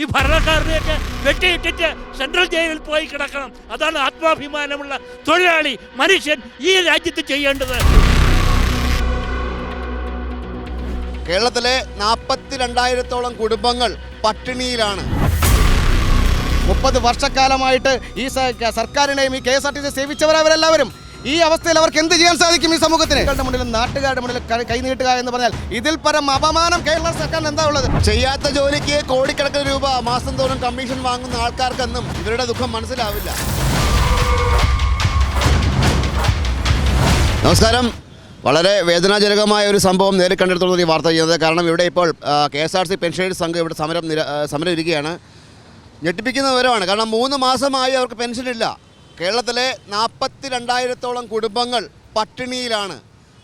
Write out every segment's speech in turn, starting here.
ഈ ഭരണക്കാരനെയൊക്കെ വെട്ടിയിട്ടിട്ട് സെൻട്രൽ ജയിലിൽ പോയി കിടക്കണം. അതാണ് ആത്മാഭിമാനമുള്ള തൊഴിലാളി മനുഷ്യൻ ഈ രാജ്യത്ത് ചെയ്യേണ്ടത്. കേരളത്തിലെ നാൽപ്പത്തി രണ്ടായിരത്തോളം കുടുംബങ്ങൾ പട്ടിണിയിലാണ്. മുപ്പത് വർഷക്കാലമായിട്ട് ഈ സർക്കാരിനെയും ഈ K S R T C സേവിച്ചവരവരെല്ലാവരും ഈ അവസ്ഥയിൽ അവർക്ക് എന്ത് ചെയ്യാൻ സാധിക്കും ഈ സമൂഹത്തിന്? മുന്നിൽ മുന്നിലും നാട്ടുകാരുടെ മുന്നിൽ ക- കൈനീട്ടുക എന്ന് പറഞ്ഞാൽ ഇതിൽ പരം അപമാനം കേരള സർക്കാർ എന്താ ഉള്ളത്? ചെയ്യാത്ത ജോലിക്ക് കോടിക്കണക്കിന് രൂപ മാസം തോറും കമ്മീഷൻ വാങ്ങുന്ന ആൾക്കാർക്കെന്നും ഇവരുടെ ദുഃഖം മനസ്സിലാവില്ല. നമസ്കാരം. വളരെ വേദനാജനകമായ ഒരു സംഭവം നേരിൽ കണ്ടെടുത്തുള്ള ഈ വാർത്ത ചെയ്യുന്നത്. കാരണം ഇവിടെ ഇപ്പോൾ K S R C pensioners സംഘം ഇവിടെ സമരം നിര സമരം ഇരിക്കുകയാണ് ഞെട്ടിപ്പിക്കുന്ന വിവരമാണ് കാരണം മൂന്ന് മാസമായി അവർക്ക് പെൻഷനില്ല. കേരളത്തിലെ നാൽപ്പത്തി രണ്ടായിരത്തോളം കുടുംബങ്ങൾ പട്ടിണിയിലാണ്.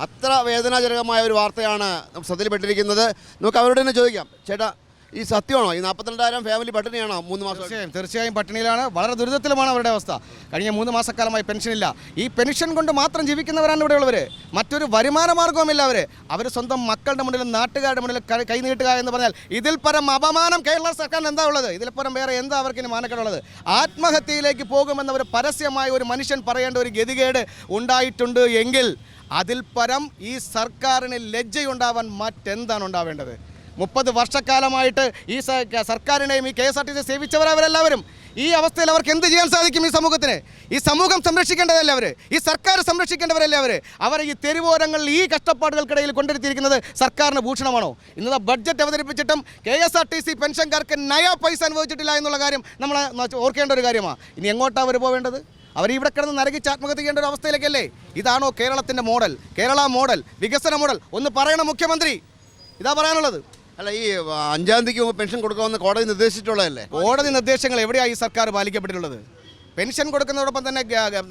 അത്ര വേദനാജനകമായ ഒരു വാർത്തയാണ് ശ്രദ്ധയിൽപ്പെട്ടിരിക്കുന്നത് നമുക്ക് അവരോട് തന്നെ ചോദിക്കാം. ചേട്ടാ ഈ സത്യമാണോ? ഈ നാൽപ്പത്തിരണ്ടായിരം ഫാമിലി പട്ടിണിയാണോ? മൂന്ന് മാസം തീർച്ചയായും തീർച്ചയായും പട്ടിണിയിലാണ്. വളരെ ദുരിതത്തിലുമാണ് അവരുടെ അവസ്ഥ. കഴിഞ്ഞ മൂന്ന് മാസക്കാലമായി പെൻഷനില്ല. ഈ പെൻഷൻ കൊണ്ട് മാത്രം ജീവിക്കുന്നവരാണ് ഇവിടെയുള്ളവർ മറ്റൊരു വരുമാന മാർഗവുമില്ല അവർ അവർ സ്വന്തം മക്കളുടെ മുന്നിലും നാട്ടുകാരുടെ മുന്നിൽ കൈനീട്ടുക എന്ന് പറഞ്ഞാൽ ഇതിൽ പരം അപമാനം കേരള സർക്കാരിന് എന്താ ഉള്ളത്? ഇതിൽ പരം വേറെ എന്താ അവർക്ക് മാനക്കേടുള്ളത് ആത്മഹത്യയിലേക്ക് പോകുമെന്നവർ പരസ്യമായ ഒരു മനുഷ്യൻ പറയേണ്ട ഒരു ഗതികേട് ഉണ്ടായിട്ടുണ്ട് എങ്കിൽ അതിൽ പരം ഈ സർക്കാരിന് ലജ്ജയുണ്ടാവാൻ മറ്റെന്താണ് ഉണ്ടാവേണ്ടത്? മുപ്പത് വർഷക്കാലമായിട്ട് ഈ സർക്കാരിനെയും ഈ K S R T C സേവിച്ചവരവരെല്ലാവരും ഈ അവസ്ഥയിൽ അവർക്ക് എന്ത് ചെയ്യാൻ സാധിക്കും ഈ സമൂഹത്തിന്? ഈ സമൂഹം സംരക്ഷിക്കേണ്ടതല്ലേ അവർ ഈ സർക്കാർ സംരക്ഷിക്കേണ്ടവരല്ലേ അവർ അവർ ഈ തെരുവോരങ്ങളിൽ ഈ കഷ്ടപ്പാടുകൾക്കിടയിൽ കൊണ്ടിരുത്തിയിരിക്കുന്നത് സർക്കാരിന് ഭൂഷണമാണോ? ഇന്നത്തെ budget അവതരിപ്പിച്ചിട്ടും K S R T C പെൻഷൻകാർക്ക് നയ പൈസ അനുഭവിച്ചിട്ടില്ല എന്നുള്ള കാര്യം നമ്മൾ ഓർക്കേണ്ട ഒരു കാര്യമാണ് ഇനി എങ്ങോട്ടാണ് അവർ പോവേണ്ടത്? അവർ ഇവിടെ കിടന്ന് നരകിച്ച് ആത്മഹത്യ ചെയ്യേണ്ട ഒരു അവസ്ഥയിലേക്കല്ലേ? ഇതാണോ കേരളത്തിന്റെ മോഡൽ. കേരള മോഡൽ വികസന മോഡൽ. ഒന്ന് പറയണം മുഖ്യമന്ത്രി. ഇതാ പറയാനുള്ളത്. അല്ല ഈ അഞ്ചാം തീയതിക്ക് മുമ്പ് പെൻഷൻ കൊടുക്കാമെന്ന് കോടതി നിർദ്ദേശിച്ചിട്ടുള്ളതല്ലേ? കോടതി നിർദ്ദേശങ്ങൾ എവിടെയാണ് ഈ സർക്കാർ പാലിക്കപ്പെട്ടിട്ടുള്ളത്? പെൻഷൻ കൊടുക്കുന്നതോടൊപ്പം തന്നെ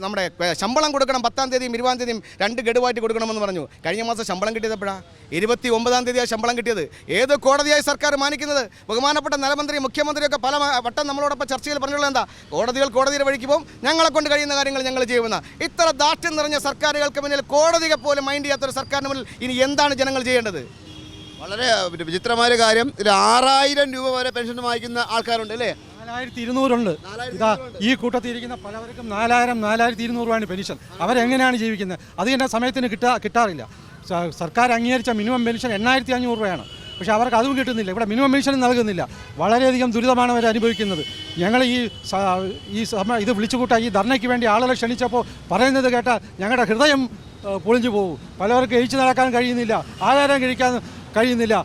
നമ്മുടെ ശമ്പളം കൊടുക്കണം പത്താം തീയതിയും ഇരുപതാം തീയതിയും രണ്ട് ഗഡുവായിട്ട് കൊടുക്കണമെന്ന് പറഞ്ഞു. കഴിഞ്ഞ മാസം ശമ്പളം കിട്ടിയത് എപ്പോഴാണ് ഇരുപത്തി ഒമ്പതാം തീയതിയാണ് ശമ്പളം കിട്ടിയത്. ഏത് കോടതിയായി സർക്കാർ മാനിക്കുന്നത്? ബഹുമാനപ്പെട്ട നിലമന്ത്രി മുഖ്യമന്ത്രിയൊക്കെ പല വട്ടം നമ്മളോടൊപ്പം ചർച്ചയിൽ പറഞ്ഞുള്ളത് എന്താ? കോടതികൾ കോടതിയുടെ വഴിക്ക് പോകും. ഞങ്ങളെ കൊണ്ട് കഴിയുന്ന കാര്യങ്ങൾ ഞങ്ങൾ ചെയ്യുമെന്ന. ഇത്ര ദാഷ്ട്യം നിറഞ്ഞ സർക്കാരുകൾക്ക് മുന്നിൽ കോടതിയെ പോലും മൈൻഡ് ചെയ്യാത്തൊരു സർക്കാരിന് മുന്നിൽ ഇനി എന്താണ് ജനങ്ങൾ ചെയ്യേണ്ടത്? വളരെ പിന്നെ വിചിത്രമായ ഒരു കാര്യം. ഇതിൽ ആറായിരം രൂപ വരെ പെൻഷൻ വാങ്ങിക്കുന്ന ആൾക്കാരുണ്ട് അല്ലേ? നാലായിരത്തി ഇരുന്നൂറുണ്ട് ഇതാ ഈ കൂട്ടത്തിൽ ഇരിക്കുന്ന പലവർക്കും നാലായിരം നാലായിരത്തി ഇരുന്നൂറ് രൂപയാണ് പെൻഷൻ അവരെങ്ങനെയാണ് ജീവിക്കുന്നത്? അത് തന്നെ സമയത്തിന് കിട്ടാ കിട്ടാറില്ല. സർക്കാർ അംഗീകരിച്ച മിനിമം പെൻഷൻ എണ്ണായിരത്തി അഞ്ഞൂറ് രൂപയാണ്. പക്ഷേ അവർക്ക് അതും കിട്ടുന്നില്ല. ഇവിടെ മിനിമം പെൻഷൻ നൽകുന്നില്ല. വളരെയധികം ദുരിതമാണ് അവർ അനുഭവിക്കുന്നത്. ഞങ്ങൾ ഈ ഈ സമ ഇത് വിളിച്ചുകൂട്ടാൻ ഈ ധർണയ്ക്ക് വേണ്ടി ആളുകളെ ക്ഷണിച്ചപ്പോൾ പറയുന്നത് കേട്ടാൽ ഞങ്ങളുടെ ഹൃദയം പൊളിഞ്ഞു പോകും പലവർക്ക് എഴിച്ചു നടക്കാൻ കഴിയുന്നില്ല. ആഹാരം കഴിക്കാൻ കഴിയുന്നില്ല.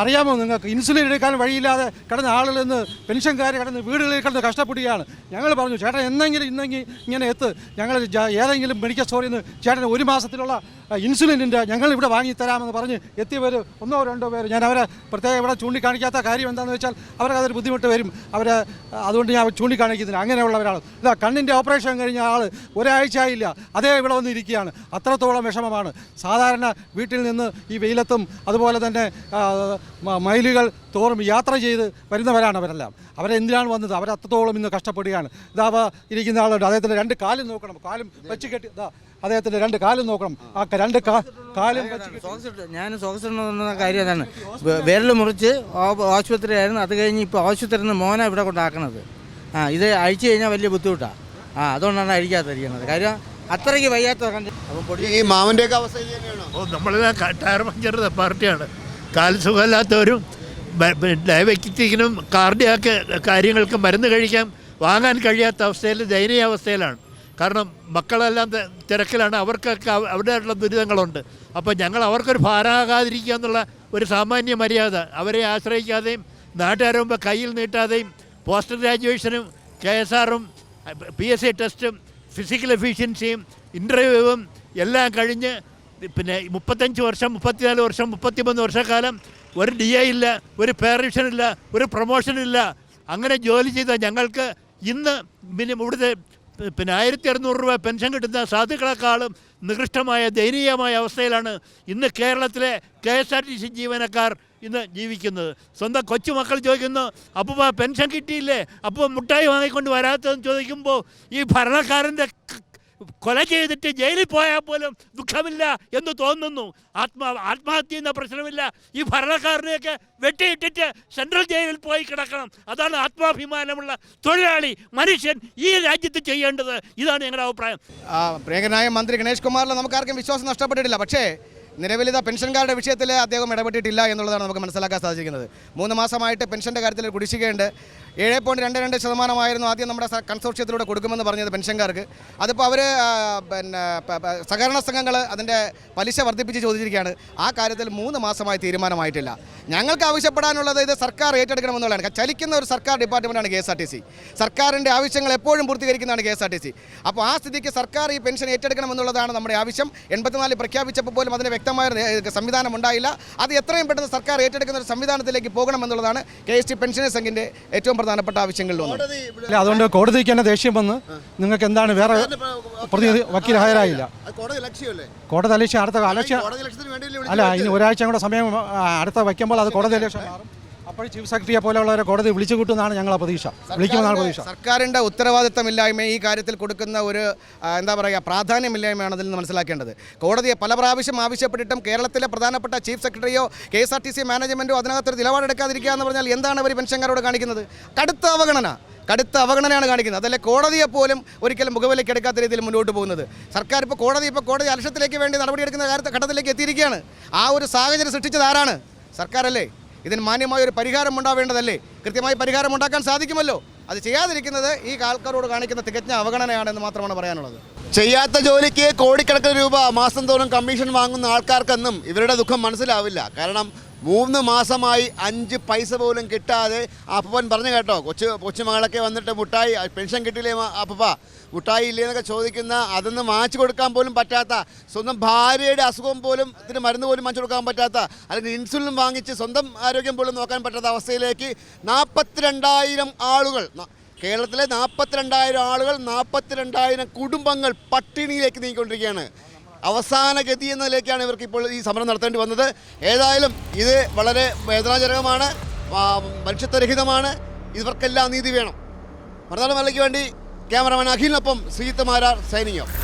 അറിയാമോ നിങ്ങൾക്ക്? ഇൻസുലിൻ എടുക്കാൻ വഴിയില്ലാതെ കിടന്ന ആളുകൾ ഇന്ന് പെൻഷൻകാർ കിടന്ന് വീടുകളിൽ കിടന്ന് കഷ്ടപ്പെടുകയാണ്. ഞങ്ങൾ പറഞ്ഞു ചേട്ടൻ എന്നെങ്കിലും ഇന്നെങ്കിൽ ഇങ്ങനെ എത്ത്. ഞങ്ങൾ ഏതെങ്കിലും മെഡിക്കൽ സ്റ്റോറിൽ നിന്ന് ചേട്ടൻ ഒരു മാസത്തിലുള്ള ആ, ഇൻസുലിനിന്റെ ഞങ്ങൾ ഇവിടെ വാങ്ങിത്തരാമെന്ന് പറഞ്ഞ് എത്തിയവർ ഒന്നോ രണ്ടോ പേര്. ഞാൻ അവരെ പ്രത്യേകം ഇവിടെ ചൂണ്ടിക്കാണിക്കാത്ത കാര്യം എന്താണെന്ന് വെച്ചാൽ അവർക്ക് അതൊരു ബുദ്ധിമുട്ട് വരും. അവർ അതുകൊണ്ട് ഞാൻ ചൂണ്ടിക്കാണിക്കുന്നില്ല. അങ്ങനെയുള്ളവരാണ് ഇതാ കണ്ണിന്റെ ഓപ്പറേഷൻ കഴിഞ്ഞ ആൾ ഒരാഴ്ച ആയില്ല. അതേ ഇവിടെ വന്നിരിക്കുകയാണ് അത്രത്തോളം വിഷമമാണ്. സാധാരണ വീട്ടിൽ നിന്ന് ഈ വെയിലത്തും അതുപോലെ തന്നെ മൈലുകൾ തോറും യാത്ര ചെയ്ത് വരുന്നവരാണ് അവരെല്ലാം. അവരെന്തിനാണ് വന്നത്? അവരത്രത്തോളം ഇന്ന് കഷ്ടപ്പെടുകയാണ്. ഇതാ ഇരിക്കുന്ന ആളുണ്ട്. അദ്ദേഹത്തിന്റെ രണ്ട് കാലും നോക്കണം. കാലും വെച്ച് കെട്ടി ഇതാ അദ്ദേഹത്തിന്റെ രണ്ട് കാലും നോക്കണം. ആ രണ്ട് കാലും ഞാൻ സോക്സ് വന്ന കാര്യം അതാണ്. വിരൽ മുറിച്ച് ആശുപത്രി ആശുപത്രിയായിരുന്നു. അത് കഴിഞ്ഞ് ഇപ്പോൾ ആശുപത്രിയിൽ നിന്ന് മോനെ ഇവിടെ കൊണ്ടാക്കണത്. ആ ഇത് അഴിച്ചു കഴിഞ്ഞാൽ വലിയ ബുദ്ധിമുട്ടാണ് ആ അതുകൊണ്ടാണ് അഴിക്കാതിരിക്കുന്നത് കാര്യം അത്രയ്ക്ക് വയ്യാത്ത ഈ അവസ്ഥ തന്നെയാണോ? ഓ നമ്മൾ ടയർ പഞ്ചർ പാർട്ടിയാണ്. കാൽ സുഖമില്ലാത്തവരും ഡയബറ്റിക്കിനും കാർഡിയാക്ക് കാര്യങ്ങൾക്കും മരുന്ന് കഴിക്കാൻ വാങ്ങാൻ കഴിയാത്ത അവസ്ഥയിൽ ദയനീയ അവസ്ഥയിലാണ്. കാരണം മക്കളെല്ലാം തിരക്കിലാണ്. അവർക്കൊക്കെ അവരുടെയുള്ള ദുരിതങ്ങളുണ്ട്. അപ്പോൾ ഞങ്ങൾ അവർക്കൊരു ഭാരമാകാതിരിക്കുക എന്നുള്ള ഒരു സാമാന്യ മര്യാദ. അവരെ ആശ്രയിക്കാതെയും നാട്ടുകാരെ മുമ്പ് കയ്യിൽ നീട്ടാതെയും പോസ്റ്റ് ഗ്രാജുവേഷനും കെ എസ് ആറും പി എസ് സി ടെസ്റ്റും ഫിസിക്കൽ എഫിഷ്യൻസിയും ഇന്റർവ്യൂവും എല്ലാം കഴിഞ്ഞ് പിന്നെ മുപ്പത്തഞ്ച് വർഷം മുപ്പത്തിനാല് വർഷം മുപ്പത്തിമൂന്ന് വർഷക്കാലം ഒരു ഡി എ ഇല്ല ഒരു പെർമിഷൻ ഇല്ല ഒരു പ്രൊമോഷൻ ഇല്ല അങ്ങനെ ജോലി ചെയ്ത ഞങ്ങൾക്ക് ഇന്ന് മിനിമം ഇവിടുത്തെ പിന്നെ ആയിരത്തി അറുന്നൂറ് രൂപ പെൻഷൻ കിട്ടുന്ന സാധുക്കളെക്കാളും നികൃഷ്ടമായ ദയനീയമായ അവസ്ഥയിലാണ് ഇന്ന് കേരളത്തിലെ K S R T C ജീവനക്കാർ ഇന്ന് ജീവിക്കുന്നത്. സ്വന്തം കൊച്ചുമക്കൾ ചോദിക്കുന്നു അപ്പോൾ പെൻഷൻ കിട്ടിയില്ലേ? അപ്പോൾ മുട്ടായി വാങ്ങിക്കൊണ്ട് വരാത്തതെന്ന് ചോദിക്കുമ്പോൾ ഈ ഭരണക്കാരന്റെ കൊല ചെയ്തിട്ട് ജയിലിൽ പോയാൽ പോലും ദുഃഖമില്ല എന്ന് തോന്നുന്നു. ആത്മാ ആത്മഹത്യ എന്ന പ്രശ്നമില്ല. ഈ ഭരണക്കാരനെയൊക്കെ വെട്ടിയിട്ടിട്ട് സെൻട്രൽ ജയിലിൽ പോയി കിടക്കണം. അതാണ് ആത്മാഭിമാനമുള്ള തൊഴിലാളി മനുഷ്യൻ ഈ രാജ്യത്ത് ചെയ്യേണ്ടത്. ഇതാണ് ഞങ്ങളുടെ അഭിപ്രായം. പ്രിയങ്കരനായ മന്ത്രി ഗണേഷ് കുമാറിൽ നമുക്കാർക്കും വിശ്വാസം നഷ്ടപ്പെട്ടിട്ടില്ല. പക്ഷേ നിലവിലിത പെൻഷൻകാരുടെ വിഷയത്തിൽ അദ്ദേഹം ഇടപെട്ടിട്ടില്ല എന്നുള്ളതാണ് നമുക്ക് മനസ്സിലാക്കാൻ സാധിച്ചിരിക്കുന്നത്. മൂന്ന് മാസമായിട്ട് പെൻഷന്റെ കാര്യത്തിൽ കുടിശ്ശികയുണ്ട്. ഏഴ് പോയിന്റ് രണ്ട് രണ്ട് ശതമാനമായിരുന്നു ആദ്യം നമ്മുടെ കൺസോർഷ്യത്തിലൂടെ കൊടുക്കുമെന്ന് പറഞ്ഞത് പെൻഷൻകാർക്ക്. അതിപ്പോൾ അവർ പിന്നെ സഹകരണ സംഘങ്ങൾ അതിന്റെ പലിശ വർദ്ധിപ്പിച്ച് ചോദിച്ചിരിക്കുകയാണ്. ആ കാര്യത്തിൽ മൂന്ന് മാസമായി തീരുമാനമായിട്ടില്ല. ഞങ്ങൾക്ക് ആവശ്യപ്പെടാനുള്ളത് ഇത് സർക്കാർ ഏറ്റെടുക്കണമെന്നുള്ളതാണ്. ചലിക്കുന്ന ഒരു സർക്കാർ ഡിപ്പാർട്ട്മെന്റാണ് K S R T C. സർക്കാരിന്റെ ആവശ്യങ്ങൾ എപ്പോഴും പൂർത്തീകരിക്കുന്നതാണ് K S R T C. അപ്പോൾ ആ സ്ഥിതിക്ക് സർക്കാർ ഈ പെൻഷൻ ഏറ്റെടുക്കണമെന്നുള്ളതാണ് നമ്മുടെ ആവശ്യം. എൺപത്തിനാല് പ്രഖ്യാപിച്ചപ്പോൾ പോലും അതിന് വ്യക്തമായ സംവിധാനം ഉണ്ടായില്ല. അത് എത്രയും പെട്ടെന്ന് സർക്കാർ ഏറ്റെടുക്കുന്ന ഒരു സംവിധാനത്തിലേക്ക് പോകണമെന്നുള്ളതാണ് കെ എസ് ടി പെൻഷനേഴ്സ് സംഘിന്റെ ഏറ്റവും പ്രധാനപ്പെട്ട ആവശ്യങ്ങളിലൊന്ന് ഒന്ന്. ഇവിടെ- അല്ല അതുകൊണ്ട് കോടതിക്ക് തന്നെ ദേഷ്യം വന്ന് നിങ്ങൾക്ക് എന്താണ് വേറെ പ്രതിനിധി വക്കീൽ ഹാജരായില്ല. അത് കോടതി ലക്ഷ്യമല്ലേ? കോടതി അലക്ഷ്യം അടുത്ത അലക്ഷ്യം അല്ല ഇനി ഒരാഴ്ച കൂടെ സമയം അടുത്ത വയ്ക്കുമ്പോൾ അത് കോടതി അലക്ഷ്യം മാറും. അപ്പോൾ ചീഫ് സെക്രട്ടറിയെ പോലെയുള്ളവരെ കോടതി വിളിച്ചു കൂട്ടുന്നതാണ് ഞങ്ങളെ പ്രതീക്ഷ. വിളിക്കുമെന്നാണ് പ്രതീക്ഷ. സർക്കാരിന്റെ ഉത്തരവാദിത്തമില്ലായ്മ ഈ കാര്യത്തിൽ കൊടുക്കുന്ന ഒരു എന്താ പറയുക പ്രാധാന്യമില്ലായ്മയാണ് അതിൽ നിന്ന് മനസ്സിലാക്കേണ്ടത്. കോടതിയെ പല പ്രാവശ്യം ആവശ്യപ്പെട്ടിട്ടും കേരളത്തിലെ പ്രധാനപ്പെട്ട chief സെക്രട്ടറിയോ K S R T C മാനേജ്മെന്റോ അതിനകത്തൊരു നിലപാടെടുക്കാതിരിക്കുക എന്ന് പറഞ്ഞാൽ എന്താണ് അവർ പെൻഷൻകാരോട് കാണിക്കുന്നത്? കടുത്ത അവഗണന. കടുത്ത അവഗണനയാണ് കാണിക്കുന്നത്. അതല്ലേ കോടതിയെ പോലും ഒരിക്കലും മുഖവിലേക്ക് എടുക്കാത്ത രീതിയിൽ മുന്നോട്ട് പോകുന്നത്. സർക്കാർ ഇപ്പോൾ കോടതി ഇപ്പോൾ കോടതി അലക്ഷത്തിലേക്ക് വേണ്ടി നടപടിയെടുക്കുന്ന കാര്യത്തെ ഘട്ടത്തിലേക്ക് എത്തിയിരിക്കുകയാണ്. ആ ഒരു സാഹചര്യം സൃഷ്ടിച്ചത് ആരാണ്? സർക്കാരല്ലേ? ഇതിന് മാന്യമായ ഒരു പരിഹാരം ഉണ്ടാവേണ്ടതല്ലേ? കൃത്യമായി പരിഹാരം ഉണ്ടാക്കാൻ സാധിക്കുമല്ലോ? അത് ചെയ്യാതിരിക്കുന്നത് ഈ ആൾക്കാരോട് കാണിക്കുന്ന തികഞ്ഞ അവഗണനയാണെന്ന് മാത്രമാണ് പറയാനുള്ളത്. ചെയ്യാത്ത ജോലിക്ക് കോടിക്കണക്കിന് രൂപ മാസം തോറും കമ്മീഷൻ വാങ്ങുന്ന ആൾക്കാർക്കെന്നും ഇവരുടെ ദുഃഖം മനസ്സിലാവില്ല. കാരണം മൂന്ന് മാസമായി അഞ്ച് പൈസ പോലും കിട്ടാതെ അപ്പൻ പറഞ്ഞു കേട്ടോ കൊച്ചു കൊച്ചുമകളൊക്കെ വന്നിട്ട് മുട്ടായി പെൻഷൻ കിട്ടില്ലേ അപ്പ മുട്ടായി ഇല്ലേ എന്നൊക്കെ ചോദിക്കുന്ന അതൊന്നും വാങ്ങിച്ചു കൊടുക്കാൻ പോലും പറ്റാത്ത സ്വന്തം ഭാര്യയുടെ അസുഖം പോലും ഇതിന് മരുന്ന് പോലും വാങ്ങിച്ചു കൊടുക്കാൻ പറ്റാത്ത അല്ലെങ്കിൽ ഇൻസുലിൻ വാങ്ങിച്ച് സ്വന്തം ആരോഗ്യം പോലും നോക്കാൻ പറ്റാത്ത അവസ്ഥയിലേക്ക് നാൽപ്പത്തിരണ്ടായിരം ആളുകൾ കേരളത്തിലെ നാൽപ്പത്തിരണ്ടായിരം ആളുകൾ നാൽപ്പത്തിരണ്ടായിരം കുടുംബങ്ങൾ പട്ടിണിയിലേക്ക് നീങ്ങിക്കൊണ്ടിരിക്കുകയാണ്. അവസാന ഗതി എന്ന നിലയ്ക്കാണ് ഇവർക്ക് ഇപ്പോൾ ഈ സമരം നടത്തേണ്ടി വന്നത്. ഏതായാലും ഇത് വളരെ വേദനാജനകമാണ് മനുഷ്യത്വരഹിതമാണ് ഇവർക്കെല്ലാം നീതി വേണം. മറുനാട് മലയ്ക്ക് വേണ്ടി ക്യാമറമാൻ അഖിലിനൊപ്പം ശ്രീജിത്ത് മാരാർ ഓഫ്